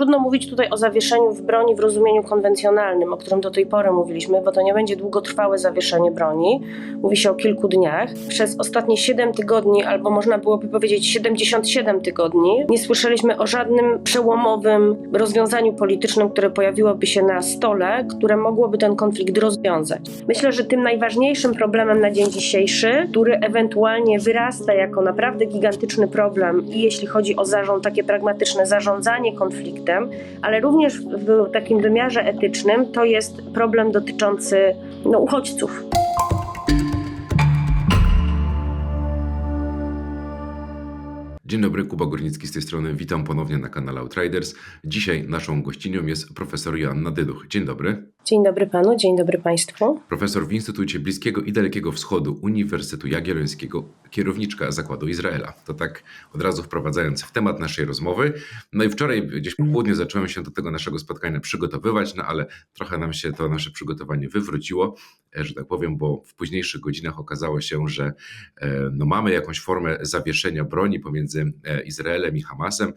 trudno mówić tutaj o zawieszeniu w broni w rozumieniu konwencjonalnym, o którym do tej pory mówiliśmy, bo to nie będzie długotrwałe zawieszenie broni. Mówi się o kilku dniach. Przez ostatnie 7 tygodni, albo można byłoby powiedzieć 77 tygodni, nie słyszeliśmy o żadnym przełomowym rozwiązaniu politycznym, które pojawiłoby się na stole, które mogłoby ten konflikt rozwiązać. Myślę, że tym najważniejszym problemem na dzień dzisiejszy, który ewentualnie wyrasta jako naprawdę gigantyczny problem, i jeśli chodzi o zarząd, takie pragmatyczne zarządzanie konfliktem, ale również w takim wymiarze etycznym, to jest problem dotyczący no, uchodźców. Dzień dobry, Kuba Górnicki z tej strony. Witam ponownie na kanale Outriders. Dzisiaj naszą gościnią jest profesor Joanna Dyduch. Dzień dobry. Dzień dobry panu, dzień dobry państwu. Profesor w Instytucie Bliskiego i Dalekiego Wschodu Uniwersytetu Jagiellońskiego, kierowniczka Zakładu Izraela. To tak od razu wprowadzając w temat naszej rozmowy. No i wczoraj gdzieś po południu zacząłem się do tego naszego spotkania przygotowywać, no ale trochę nam się to nasze przygotowanie wywróciło, e, że tak powiem, bo w późniejszych godzinach okazało się, że e, no, mamy jakąś formę zawieszenia broni pomiędzy e, Izraelem i Hamasem.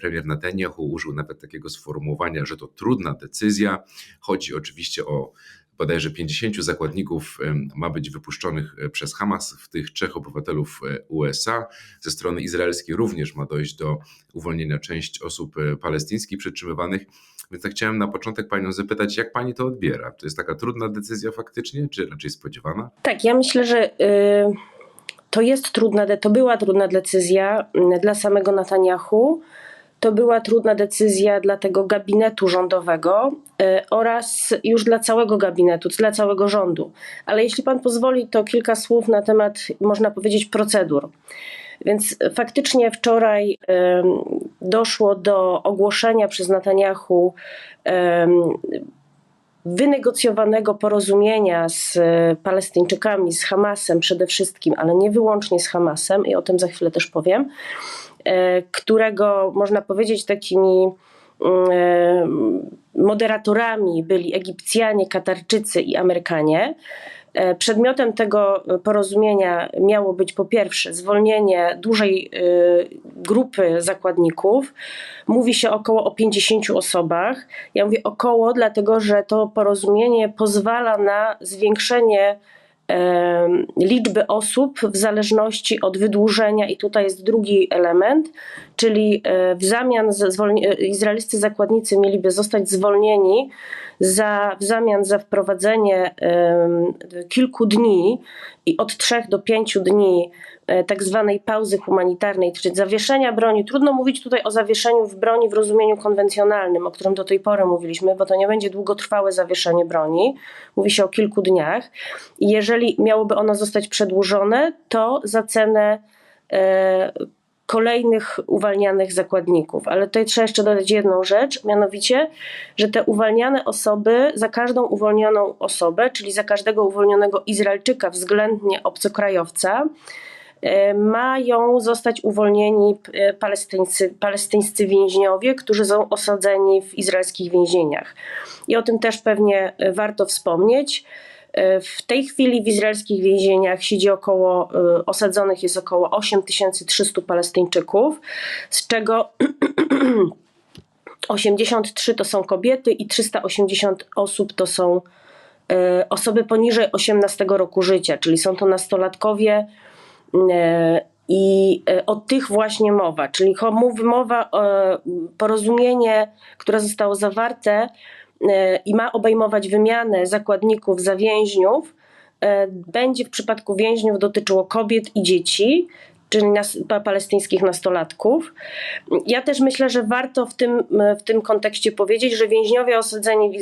Premier Netanyahu użył nawet takiego sformułowania, że to trudna decyzja. Chodzi oczywiście o bodajże 50 zakładników ma być wypuszczonych przez Hamas, w tych trzech obywatelów USA. Ze strony izraelskiej również ma dojść do uwolnienia części osób palestyńskich przetrzymywanych. Więc tak chciałem na początek Panią zapytać, jak Pani to odbiera? To jest taka trudna decyzja faktycznie, czy raczej spodziewana? Tak, ja myślę, że. Yy to jest trudna, to była trudna decyzja dla samego Netanyahu. To była trudna decyzja dla tego gabinetu rządowego y, oraz już dla całego gabinetu, dla całego rządu. Ale jeśli pan pozwoli, to kilka słów na temat, można powiedzieć, procedur. Więc faktycznie wczoraj doszło do ogłoszenia przez Netanyahu wynegocjowanego porozumienia z Palestyńczykami, z Hamasem przede wszystkim, ale nie wyłącznie z Hamasem, i o tym za chwilę też powiem, e, którego można powiedzieć takimi e, moderatorami byli Egipcjanie, Katarczycy i Amerykanie. E, przedmiotem tego porozumienia miało być po pierwsze zwolnienie dużej e, grupy zakładników. Mówi się około o 50 osobach. Ja mówię około, dlatego że to porozumienie pozwala na zwiększenie liczby osób w zależności od wydłużenia, i tutaj jest drugi element, czyli e, w zamian izraelscy zakładnicy mieliby zostać zwolnieni za, w zamian za wprowadzenie kilku dni i od trzech do pięciu dni e, tak zwanej pauzy humanitarnej, czyli zawieszenia broni. Trudno mówić tutaj o zawieszeniu w broni w rozumieniu konwencjonalnym, o którym do tej pory mówiliśmy, bo to nie będzie długotrwałe zawieszenie broni. Mówi się o kilku dniach. I jeżeli miałoby ono zostać przedłużone, to za cenę e, kolejnych uwalnianych zakładników. Ale tutaj trzeba jeszcze dodać jedną rzecz, mianowicie, że te uwalniane osoby, za każdą uwolnioną osobę, czyli za każdego uwolnionego Izraelczyka względnie obcokrajowca, e, mają zostać uwolnieni e, palestyńscy, palestyńscy więźniowie, którzy są osadzeni w izraelskich więzieniach. I o tym też pewnie warto wspomnieć. W tej chwili w izraelskich więzieniach siedzi około, osadzonych jest około 8300 Palestyńczyków, z czego 83 to są kobiety i 380 osób to są osoby poniżej 18 roku życia, czyli są to nastolatkowie i o tych właśnie mowa, czyli mowa, porozumienie, które zostało zawarte, E, i ma obejmować wymianę zakładników za więźniów, e, będzie w przypadku więźniów dotyczyło kobiet i dzieci, czyli nas, palestyńskich nastolatków. Ja też myślę, że warto w tym, w tym kontekście powiedzieć, że więźniowie osadzeni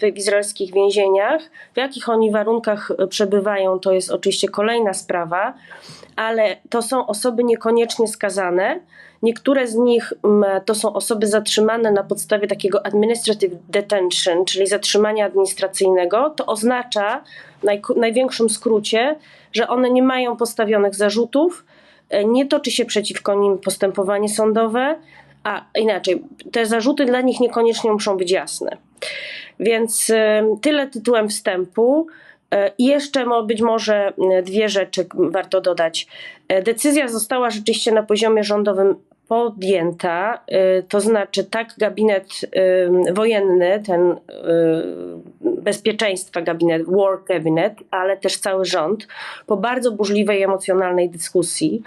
w, izraelskich więzieniach, w jakich oni warunkach przebywają, to jest oczywiście kolejna sprawa, ale to są osoby niekoniecznie skazane. Niektóre z nich to są osoby zatrzymane na podstawie takiego administrative detention, czyli zatrzymania administracyjnego. To oznacza w naj, największym skrócie, że one nie mają postawionych zarzutów, nie toczy się przeciwko nim postępowanie sądowe, a inaczej, te zarzuty dla nich niekoniecznie muszą być jasne. Więc tyle tytułem wstępu. E, I jeszcze być może dwie rzeczy warto dodać. E, decyzja została rzeczywiście na poziomie rządowym podjęta, y, to znaczy tak gabinet y, wojenny, ten y, bezpieczeństwa gabinet, war cabinet, ale też cały rząd, po bardzo burzliwej emocjonalnej dyskusji.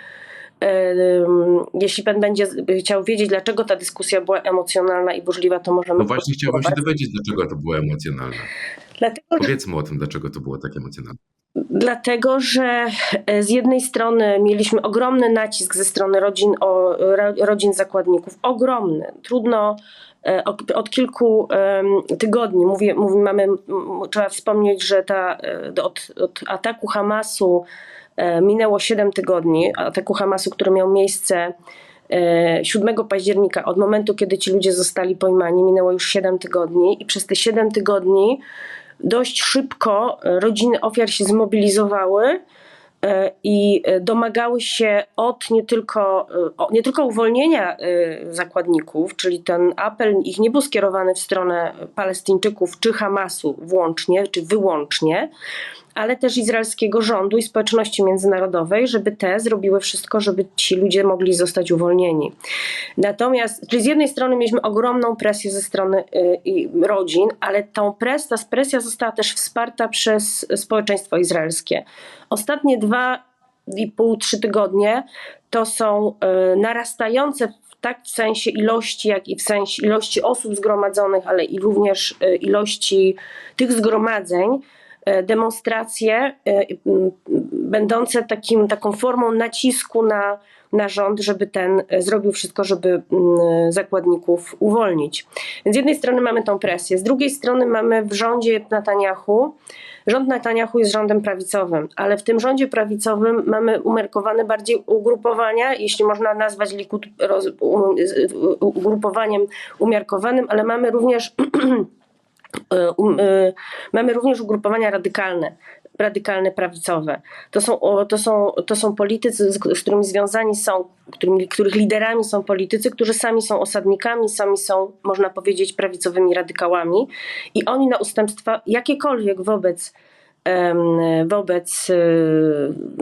Jeśli pan będzie chciał wiedzieć, dlaczego ta dyskusja była emocjonalna i burzliwa, to możemy. No właśnie, chciałbym się dowiedzieć, dlaczego to było emocjonalne. Dlatego, Powiedzmy o tym, dlaczego to było tak emocjonalne. Dlatego, że e, z jednej strony mieliśmy ogromny nacisk ze strony rodzin, o, rodzin zakładników, ogromny. Trudno e, od kilku tygodni, mówię, mówię, mamy, trzeba wspomnieć, że ta, e, od, od ataku Hamasu minęło 7 tygodni, ataku Hamasu, który miał miejsce 7 października, od momentu, kiedy ci ludzie zostali pojmani, minęło już 7 tygodni. I przez te 7 tygodni dość szybko rodziny ofiar się zmobilizowały e, i domagały się od nie tylko, e, nie tylko uwolnienia e, zakładników, czyli ten apel ich nie był skierowany w stronę Palestyńczyków czy Hamasu włącznie, czy wyłącznie, ale też izraelskiego rządu i społeczności międzynarodowej, żeby te zrobiły wszystko, żeby ci ludzie mogli zostać uwolnieni. Natomiast, czyli z jednej strony mieliśmy ogromną presję ze strony y, rodzin, ale tą pres, ta presja została też wsparta przez społeczeństwo izraelskie. Ostatnie dwa i pół, trzy tygodnie to są y, narastające tak w sensie ilości, jak i w sensie ilości osób zgromadzonych, ale i również y, ilości tych zgromadzeń, demonstracje e, będące takim, taką formą nacisku na, na rząd, żeby ten e, zrobił wszystko, żeby zakładników uwolnić. Więc z jednej strony mamy tą presję, z drugiej strony mamy w rządzie Netanyahu, rząd Netanyahu jest rządem prawicowym, ale w tym rządzie prawicowym mamy umiarkowane bardziej ugrupowania, jeśli można nazwać Likud ugrupowaniem umiarkowanym, ale mamy również E, um, e, mamy również ugrupowania radykalne, radykalne prawicowe. To są, to są, to są politycy, z, którymi związani są, którymi, których liderami są politycy, którzy sami są osadnikami, sami są, można powiedzieć, prawicowymi radykałami i oni na ustępstwa jakiekolwiek wobec wobec, e,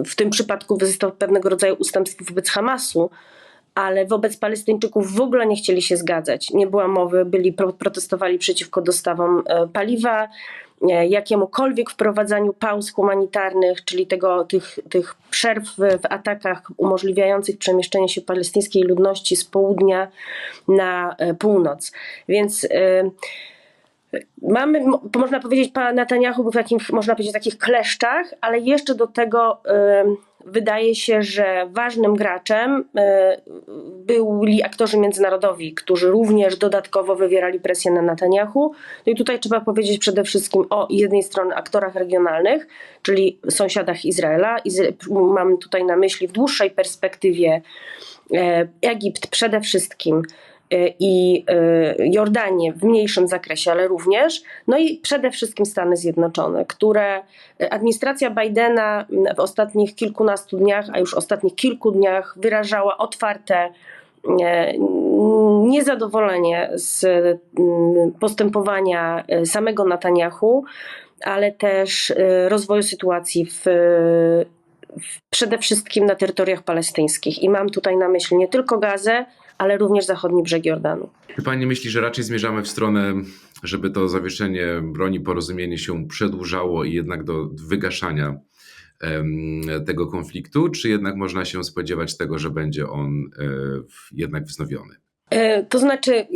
w tym przypadku pewnego rodzaju ustępstwo wobec Hamasu, ale wobec Palestyńczyków w ogóle nie chcieli się zgadzać. Nie była mowy, byli protestowali przeciwko dostawom e, paliwa, e, jakiemukolwiek wprowadzaniu pauz humanitarnych, czyli tego, tych, tych przerw w atakach umożliwiających przemieszczenie się palestyńskiej ludności z południa na e, północ. Więc Mamy, można powiedzieć, pan Netanyahu był w takich, można powiedzieć, takich kleszczach, ale jeszcze do tego wydaje się, że ważnym graczem e, byli aktorzy międzynarodowi, którzy również dodatkowo wywierali presję na Netanyahu. No i tutaj trzeba powiedzieć przede wszystkim o jednej strony aktorach regionalnych, czyli sąsiadach Izraela. Mam tutaj na myśli w dłuższej perspektywie e, Egipt przede wszystkim, i Jordanię w mniejszym zakresie, ale również, no i przede wszystkim Stany Zjednoczone, które administracja Bidena w ostatnich kilkunastu dniach, a już ostatnich kilku dniach wyrażała otwarte e, niezadowolenie z postępowania e, samego Netanyahu, ale też e, rozwoju sytuacji w, przede wszystkim na terytoriach palestyńskich. I mam tutaj na myśli nie tylko Gazę, ale również zachodni brzeg Jordanu. Czy pani myśli, że raczej zmierzamy w stronę, żeby to zawieszenie broni, porozumienie się przedłużało i jednak do wygaszania tego konfliktu, czy jednak można się spodziewać tego, że będzie on e, jednak wznowiony? E, to znaczy,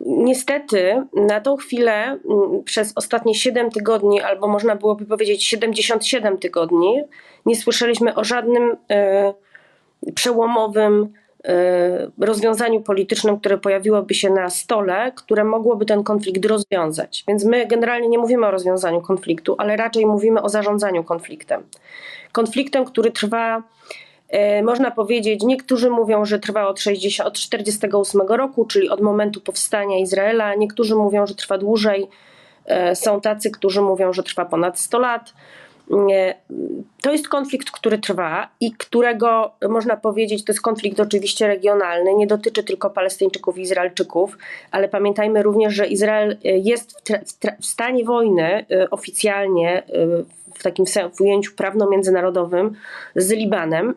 niestety, na tą chwilę przez ostatnie 7 tygodni, albo można byłoby powiedzieć 77 tygodni, nie słyszeliśmy o żadnym e, przełomowym E, rozwiązaniu politycznym, które pojawiłoby się na stole, które mogłoby ten konflikt rozwiązać. Więc my generalnie nie mówimy o rozwiązaniu konfliktu, ale raczej mówimy o zarządzaniu konfliktem. Konfliktem, który trwa, można powiedzieć, niektórzy mówią, że trwa od, 60, od 48 roku, czyli od momentu powstania Izraela, niektórzy mówią, że trwa dłużej. E, są tacy, którzy mówią, że trwa ponad 100 lat. To jest konflikt, który trwa i którego można powiedzieć, to jest konflikt oczywiście regionalny, nie dotyczy tylko Palestyńczyków i Izraelczyków, ale pamiętajmy również, że Izrael jest w, w stanie wojny oficjalnie w takim w ujęciu prawno-międzynarodowym z Libanem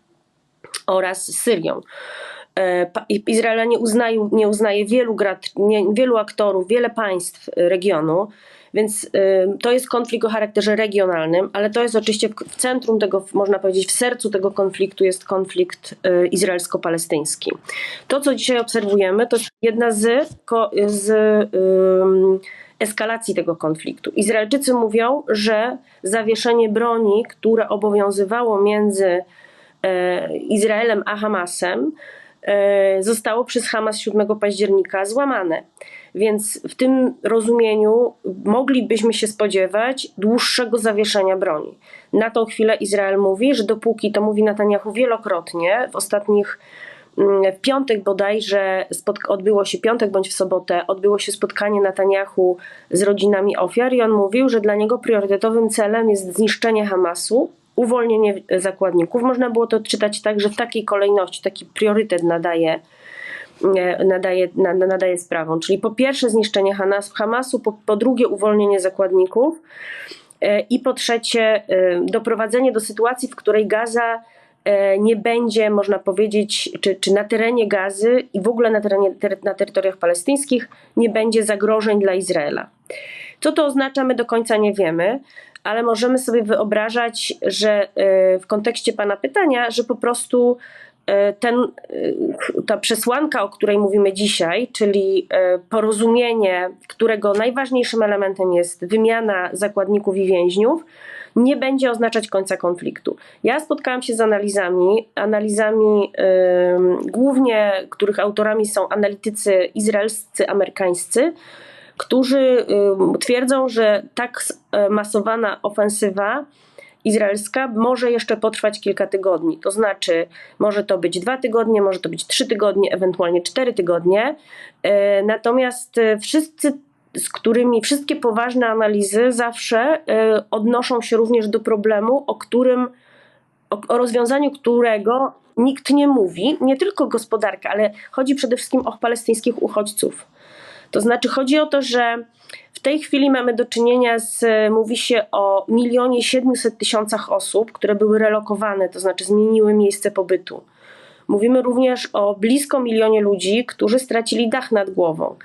oraz Syrią. e, pa- i- Izraela nie uznaje, nie uznaje wielu, wielu aktorów, wiele państw regionu, więc to jest konflikt o charakterze regionalnym, ale to jest oczywiście w, centrum tego, można powiedzieć, w sercu tego konfliktu jest konflikt y, izraelsko-palestyński. To, co dzisiaj obserwujemy, to jedna z, z eskalacji tego konfliktu. Izraelczycy mówią, że zawieszenie broni, które obowiązywało między e, Izraelem a Hamasem, e, zostało przez Hamas 7 października złamane. Więc w tym rozumieniu moglibyśmy się spodziewać dłuższego zawieszenia broni. Na tą chwilę Izrael mówi, że dopóki, to mówi Netanyahu wielokrotnie, w ostatnich mm, w piątek bodajże spotk- odbyło się piątek bądź w sobotę odbyło się spotkanie Netanyahu z rodzinami ofiar i on mówił, że dla niego priorytetowym celem jest zniszczenie Hamasu, uwolnienie zakładników. Można było to czytać tak, że w takiej kolejności taki priorytet nadaje nadaje, na- nadaje sprawą. Czyli po pierwsze zniszczenie Hamasu, po, po drugie uwolnienie zakładników e, i po trzecie e, doprowadzenie do sytuacji, w której Gaza e, nie będzie, można powiedzieć, czy, czy na terenie Gazy i w ogóle na, terenie, ter, na terytoriach palestyńskich nie będzie zagrożeń dla Izraela. Co to oznacza, my do końca nie wiemy, ale możemy sobie wyobrażać, że e, w kontekście Pana pytania, że po prostu e, ten, e, ta przesłanka, o której mówimy dzisiaj, czyli e, porozumienie, którego najważniejszym elementem jest wymiana zakładników i więźniów, nie będzie oznaczać końca konfliktu. Ja spotkałam się z analizami, analizami ym, głównie, których autorami są analitycy izraelscy, amerykańscy, którzy ym, twierdzą, że tak masowana ofensywa izraelska może jeszcze potrwać kilka tygodni. To znaczy, może to być dwa tygodnie, może to być trzy tygodnie, ewentualnie cztery tygodnie. E, Natomiast e, wszyscy z którymi wszystkie poważne analizy zawsze e, odnoszą się również do problemu, o którym, o, o rozwiązaniu którego nikt nie mówi, nie tylko gospodarka, ale chodzi przede wszystkim o palestyńskich uchodźców. To znaczy chodzi o to, że w tej chwili mamy do czynienia z, mówi się o milionie 700 tysiącach osób, które były relokowane, to znaczy zmieniły miejsce pobytu. Mówimy również o blisko milionie ludzi, którzy stracili dach nad głową.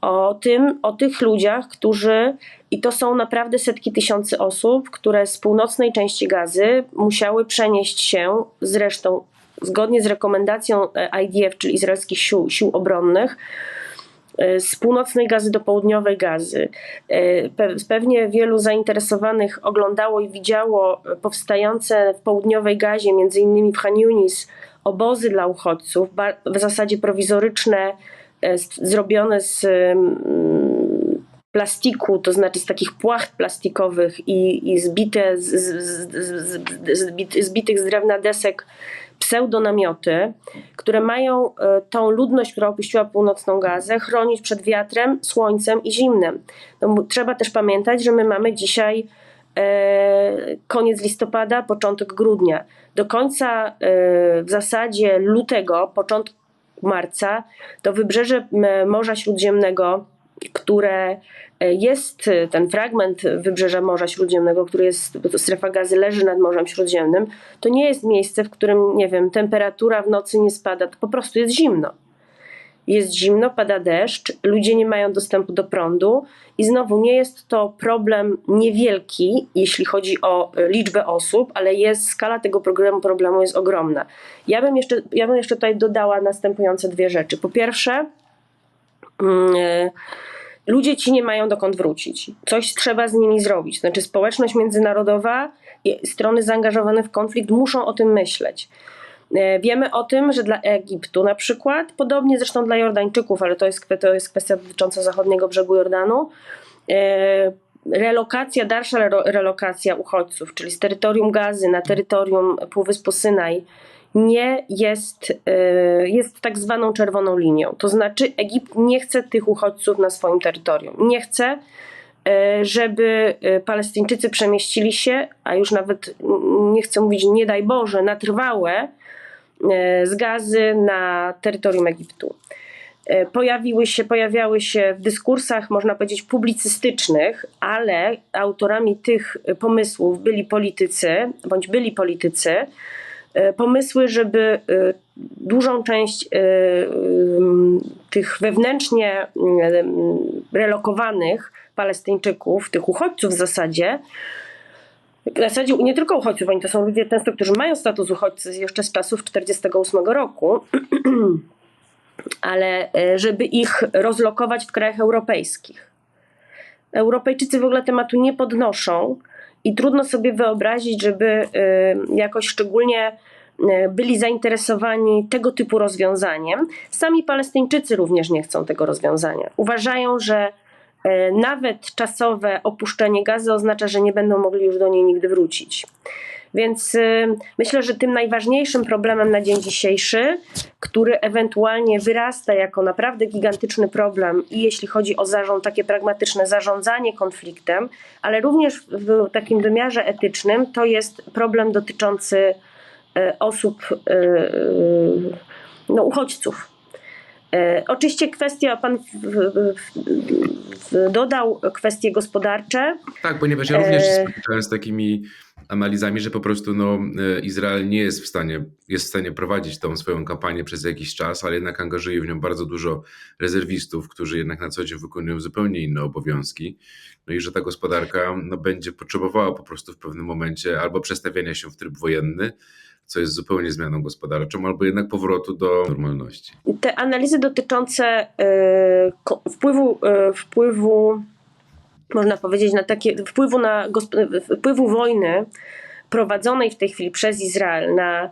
O tym, o tych ludziach, którzy, i to są naprawdę setki tysięcy osób, które z północnej części gazy musiały przenieść się, zresztą zgodnie z rekomendacją e, IDF, czyli izraelskich sił, sił obronnych, z północnej gazy do południowej gazy. E, pe- Pewnie wielu zainteresowanych oglądało i widziało powstające w południowej gazie, innymi w Han Yunis, obozy dla uchodźców, w zasadzie prowizoryczne, e, zrobione z mm, plastiku, to znaczy z takich płacht plastikowych i, i zbite z, z, z, z, zbit- zbitych z drewna desek pseudonamioty, które mają e, tą ludność, która opuściła północną Gazę, chronić przed wiatrem, słońcem i zimnem. No, trzeba też pamiętać, że my mamy dzisiaj e, koniec listopada, początek grudnia. Do końca e, w zasadzie lutego, początku marca, to wybrzeże Morza Śródziemnego, które jest e, ten fragment wybrzeża Morza Śródziemnego, który jest, bo to strefa gazy leży nad Morzem Śródziemnym, to nie jest miejsce, w którym, nie wiem, temperatura w nocy nie spada, to po prostu jest zimno. Jest zimno, pada deszcz, ludzie nie mają dostępu do prądu i znowu nie jest to problem niewielki, jeśli chodzi o e, liczbę osób, ale jest skala tego problemu, problemu jest ogromna. Ja bym jeszcze, ja bym jeszcze tutaj dodała następujące dwie rzeczy. Po pierwsze, e, ludzie ci nie mają dokąd wrócić. Coś trzeba z nimi zrobić. Znaczy, społeczność międzynarodowa i strony zaangażowane w konflikt muszą o tym myśleć. E, Wiemy o tym, że dla Egiptu na przykład, podobnie zresztą dla Jordańczyków, ale to jest, to jest kwestia dotycząca zachodniego brzegu Jordanu, e, relokacja, dalsza relo- relokacja uchodźców, czyli z terytorium Gazy na terytorium Półwyspu Synaj, nie jest, e, jest tak zwaną czerwoną linią. To znaczy Egipt nie chce tych uchodźców na swoim terytorium. Nie chce, e, żeby e, Palestyńczycy przemieścili się, a już nawet nie chcę mówić nie daj Boże, na trwałe z Gazy na terytorium Egiptu. Pojawiły się, pojawiały się w dyskursach, można powiedzieć, publicystycznych, ale autorami tych pomysłów byli politycy, bądź byli politycy, pomysły, żeby e, dużą część e, tych wewnętrznie relokowanych Palestyńczyków, tych uchodźców w zasadzie, w zasadzie nie tylko uchodźców, oni to są ludzie często, którzy mają status uchodźcy jeszcze z czasów 1948 roku, ale e, żeby ich rozlokować w krajach europejskich. Europejczycy w ogóle tematu nie podnoszą i trudno sobie wyobrazić, żeby e, jakoś szczególnie e, byli zainteresowani tego typu rozwiązaniem. Sami Palestyńczycy również nie chcą tego rozwiązania. Uważają, że e, nawet czasowe opuszczenie gazy oznacza, że nie będą mogli już do niej nigdy wrócić. Więc y, myślę, że tym najważniejszym problemem na dzień dzisiejszy, który ewentualnie wyrasta jako naprawdę gigantyczny problem, i jeśli chodzi o zarząd, takie pragmatyczne zarządzanie konfliktem, ale również w takim wymiarze etycznym, to jest problem dotyczący y, osób, y, no, uchodźców. E, Oczywiście kwestia, pan w, w, w, dodał kwestie gospodarcze. Tak, ponieważ ja również się E, spotykałem z takimi analizami, że po prostu no, e, Izrael nie jest w stanie, jest w stanie prowadzić tą swoją kampanię przez jakiś czas, ale jednak angażuje w nią bardzo dużo rezerwistów, którzy jednak na co dzień wykonują zupełnie inne obowiązki. No i że ta gospodarka no, będzie potrzebowała po prostu w pewnym momencie albo przestawiania się w tryb wojenny, co jest zupełnie zmianą gospodarczą, albo jednak powrotu do normalności. te analizy dotyczące ko- wpływu, e, wpływu, można powiedzieć, na takie, wpływu, na wpływu wojny prowadzonej w tej chwili przez Izrael na,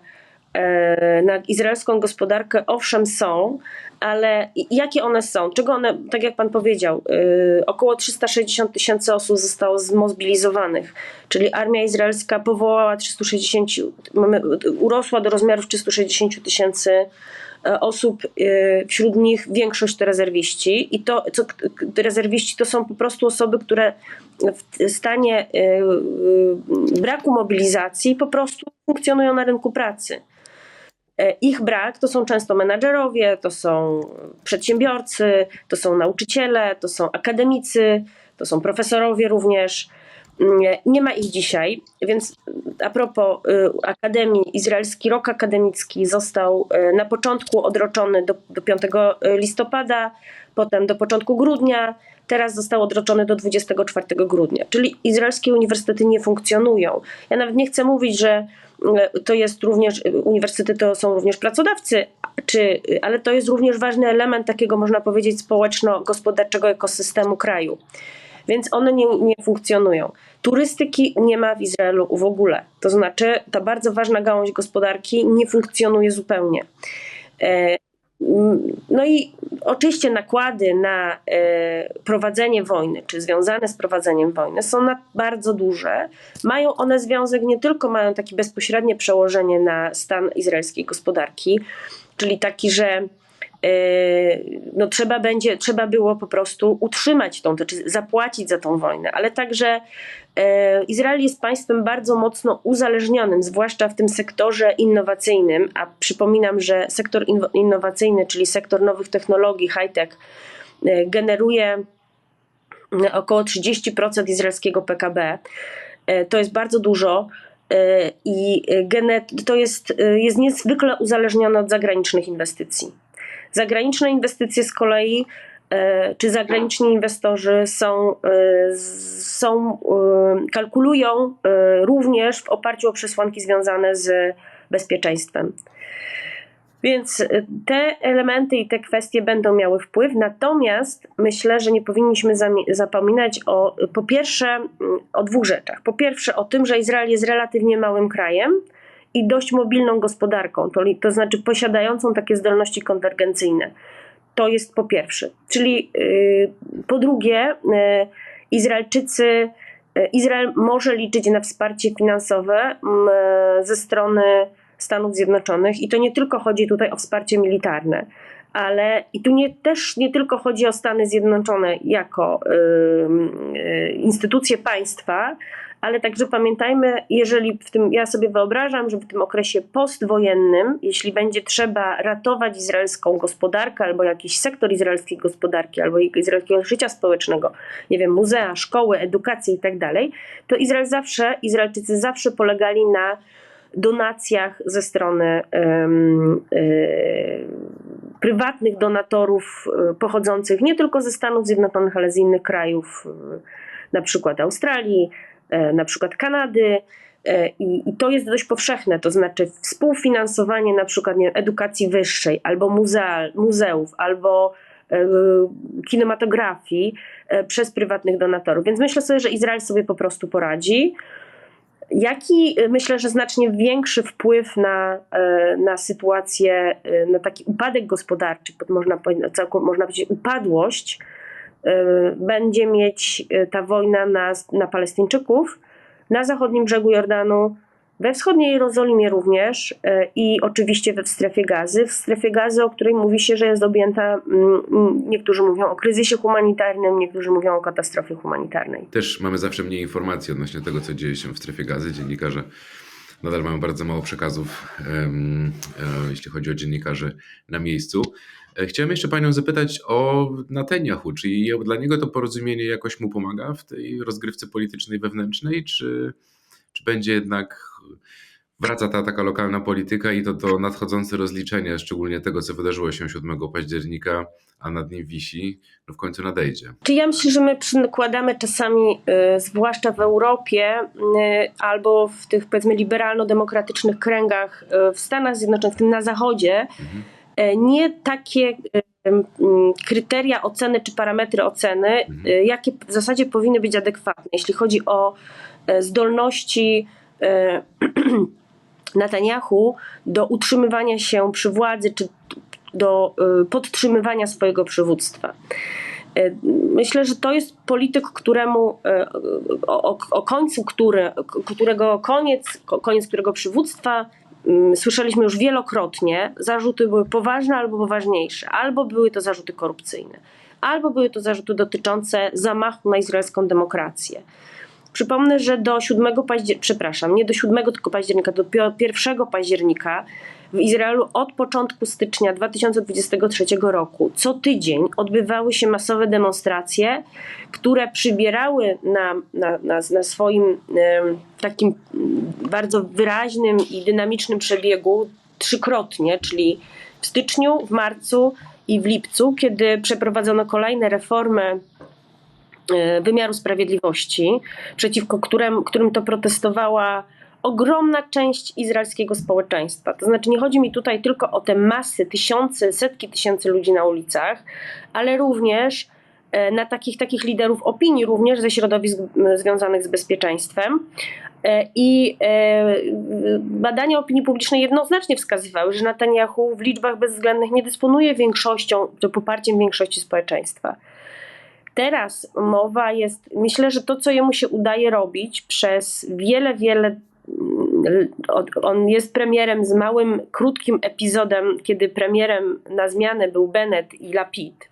na izraelską gospodarkę, owszem, są, ale jakie one są? Czego one, tak jak pan powiedział, e, około 360 tysięcy osób zostało zmobilizowanych, czyli armia izraelska powołała 360, mamy- urosła do rozmiarów 360 tysięcy e, osób, e, wśród nich większość to rezerwiści i to co, rezerwiści to są po prostu osoby, które w stanie e, e, braku mobilizacji po prostu funkcjonują na rynku pracy. E, Ich brak to są często menadżerowie, to są przedsiębiorcy, to są nauczyciele, to są akademicy, to są profesorowie również. Mm, Nie ma ich dzisiaj, więc a propos y, Akademii, izraelski rok akademicki został y, na początku odroczony do, do 5 listopada, potem do początku grudnia, teraz został odroczony do 24 grudnia. Czyli izraelskie uniwersytety nie funkcjonują. Ja nawet nie chcę mówić, że y, to jest również, uniwersytety to są również pracodawcy, czy, ale to jest również ważny element takiego, można powiedzieć, społeczno-gospodarczego ekosystemu kraju więc one nie, nie funkcjonują. Turystyki nie ma w Izraelu w ogóle. To znaczy, ta bardzo ważna gałąź gospodarki nie funkcjonuje zupełnie. E, No i oczywiście nakłady na e, prowadzenie wojny, czy związane z prowadzeniem wojny, są bardzo duże. Mają one związek, nie tylko mają takie bezpośrednie przełożenie na stan izraelskiej gospodarki, czyli taki, że no trzeba będzie, trzeba było po prostu utrzymać tą, czy zapłacić za tą wojnę, ale także yy, Izrael jest państwem bardzo mocno uzależnionym, zwłaszcza w tym sektorze innowacyjnym, a przypominam, że sektor innowacyjny, czyli sektor nowych technologii, high-tech, yy, generuje około 30% izraelskiego PKB. To jest bardzo dużo. I to jest, jest niezwykle uzależnione od zagranicznych inwestycji. Zagraniczne inwestycje z kolei, e, czy zagraniczni inwestorzy są, e, są, e, kalkulują również w oparciu o przesłanki związane z bezpieczeństwem. Więc te elementy i te kwestie będą miały wpływ, natomiast myślę, że nie powinniśmy zapominać o po pierwsze o dwóch rzeczach. Po pierwsze o tym, że Izrael jest relatywnie małym krajem i dość mobilną gospodarką, to, to znaczy posiadającą takie zdolności konwergencyjne. To jest po pierwsze. Czyli yy, po drugie, yy, Izraelczycy, yy, Izrael może liczyć na wsparcie finansowe mm, ze strony Stanów Zjednoczonych i to nie tylko chodzi tutaj o wsparcie militarne, ale i tu nie, też nie tylko chodzi o Stany Zjednoczone jako yy, instytucje państwa, ale także pamiętajmy, jeżeli w tym, ja sobie wyobrażam, że w tym okresie postwojennym, jeśli będzie trzeba ratować izraelską gospodarkę albo jakiś sektor izraelskiej gospodarki, albo izraelskiego życia społecznego, nie wiem, muzea, szkoły, edukację i tak to Izrael zawsze, Izraelczycy zawsze polegali na donacjach ze strony em, e, prywatnych donatorów e, pochodzących nie tylko ze Stanów Zjednoczonych, ale z innych krajów, e, na przykład Australii, na przykład Kanady. E, I, to jest dość powszechne, to znaczy współfinansowanie na przykład nie, edukacji wyższej, albo muzea, muzeów, albo e, kinematografii e, przez prywatnych donatorów. Więc myślę sobie, że Izrael sobie po prostu poradzi. Jaki e, myślę, że znacznie większy wpływ na, e, na sytuację, e, na taki upadek gospodarczy, pod- można, powie- całko- można powiedzieć upadłość, e, będzie mieć e, ta wojna na, na Palestyńczyków na zachodnim brzegu Jordanu, we wschodniej Jerozolimie również e, i oczywiście we w strefie gazy. W strefie gazy, o której mówi się, że jest objęta, mm, mm, niektórzy mówią o kryzysie humanitarnym, niektórzy mówią o katastrofie humanitarnej. Też mamy zawsze mniej informacji odnośnie tego, co dzieje się w strefie gazy. Dziennikarze nadal mają bardzo mało przekazów, e, jeśli chodzi o dziennikarzy na miejscu. E, Chciałem jeszcze Panią zapytać o Netanyahu. Czy dla niego to porozumienie jakoś mu pomaga w tej rozgrywce politycznej wewnętrznej, czy, czy będzie jednak wraca ta taka lokalna polityka i to, to nadchodzące rozliczenie, szczególnie tego, co wydarzyło się 7 października, a nad nim wisi, no w końcu nadejdzie. Czy ja myślę, że my przykładamy czasami, y, zwłaszcza w Europie, y, albo w tych powiedzmy liberalno-demokratycznych kręgach y, w Stanach Zjednoczonych, w tym na Zachodzie, y, nie takie mm, kryteria oceny czy parametry oceny, y, jakie w zasadzie powinny być adekwatne, jeśli chodzi o zdolności Netanyahu do utrzymywania się przy władzy, czy do podtrzymywania swojego przywództwa. Myślę, że to jest polityk, któremu o, o, końcu, który, którego koniec, ko- koniec którego przywództwa słyszeliśmy już wielokrotnie. Zarzuty były poważne albo poważniejsze, albo były to zarzuty korupcyjne, albo były to zarzuty dotyczące zamachu na izraelską demokrację. Przypomnę, że do 7 października, przepraszam, nie do 7 tylko października, do pio- 1 października w Izraelu od początku stycznia 2023 roku co tydzień odbywały się masowe demonstracje, które przybierały na, na, na, na swoim takim bardzo wyraźnym i dynamicznym przebiegu trzykrotnie, czyli w styczniu, w marcu i w lipcu, kiedy przeprowadzono kolejne reformy wymiaru sprawiedliwości, przeciwko którym, którym to protestowała ogromna część izraelskiego społeczeństwa. To znaczy, nie chodzi mi tutaj tylko o te masy, tysiące, setki tysięcy ludzi na ulicach, ale również e, na takich, takich liderów opinii, również ze środowisk związanych z bezpieczeństwem. E, I e, badania opinii publicznej jednoznacznie wskazywały, że Netanyahu w liczbach bezwzględnych nie dysponuje większością, to poparciem większości społeczeństwa. Teraz mowa jest, myślę, że to, co jemu się udaje robić przez wiele, wiele. mm, On jest premierem z małym, krótkim epizodem, kiedy premierem na zmianę był Bennett i Lapid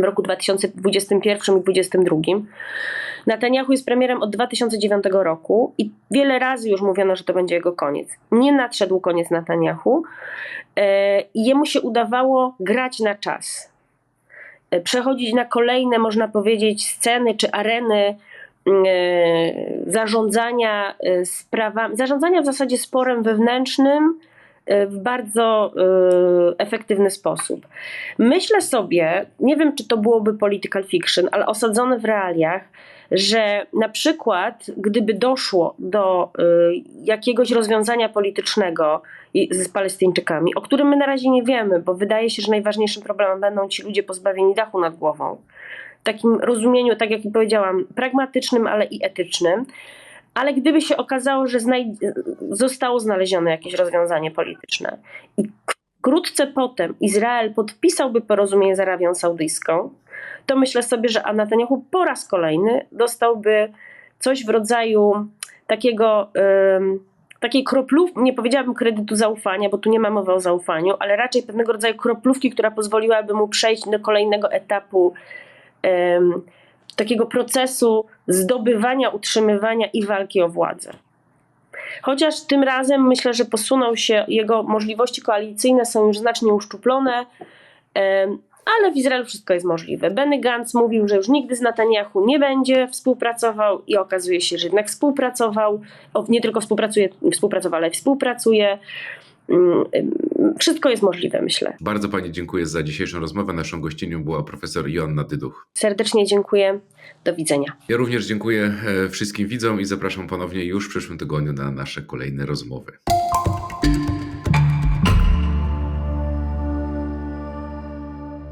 w roku 2021 i 2022. Netanyahu jest premierem od 2009 roku i wiele razy już mówiono, że to będzie jego koniec. Nie nadszedł koniec Netanyahu e, i jemu się udawało grać na czas przechodzić na kolejne, można powiedzieć, sceny czy areny mm, e, zarządzania e, sprawami, zarządzania w zasadzie sporem wewnętrznym e, w bardzo e, efektywny sposób. Myślę sobie, nie wiem czy to byłoby political fiction, ale osadzone w realiach, że na przykład gdyby doszło do e, jakiegoś rozwiązania politycznego z Palestyńczykami, o którym my na razie nie wiemy, bo wydaje się, że najważniejszym problemem będą ci ludzie pozbawieni dachu nad głową. W takim rozumieniu, tak jak i powiedziałam, pragmatycznym, ale i etycznym. Ale gdyby się okazało, że zostało znalezione jakieś rozwiązanie polityczne i wkrótce potem Izrael podpisałby porozumienie z Arabią Saudyjską, to myślę sobie, że Netanyahu po raz kolejny dostałby coś w rodzaju takiego takiej kroplówki, nie powiedziałabym kredytu zaufania, bo tu nie ma mowy o zaufaniu, ale raczej pewnego rodzaju kroplówki, która pozwoliłaby mu przejść do kolejnego etapu em, takiego procesu zdobywania, utrzymywania i walki o władzę. Chociaż tym razem myślę, że posunął się, jego możliwości koalicyjne są już znacznie uszczuplone, ale w Izraelu wszystko jest możliwe. Benny Gantz mówił, że już nigdy z Netanyahu nie będzie współpracował i okazuje się, że jednak współpracował. Nie tylko współpracuje, współpracował, ale współpracuje. Mm, ym, Wszystko jest możliwe, myślę. Bardzo Pani dziękuję za dzisiejszą rozmowę. Naszą gościnią była profesor Joanna Dyduch. Serdecznie dziękuję. Do widzenia. Ja również dziękuję e, wszystkim widzom i zapraszam ponownie już w przyszłym tygodniu na nasze kolejne rozmowy.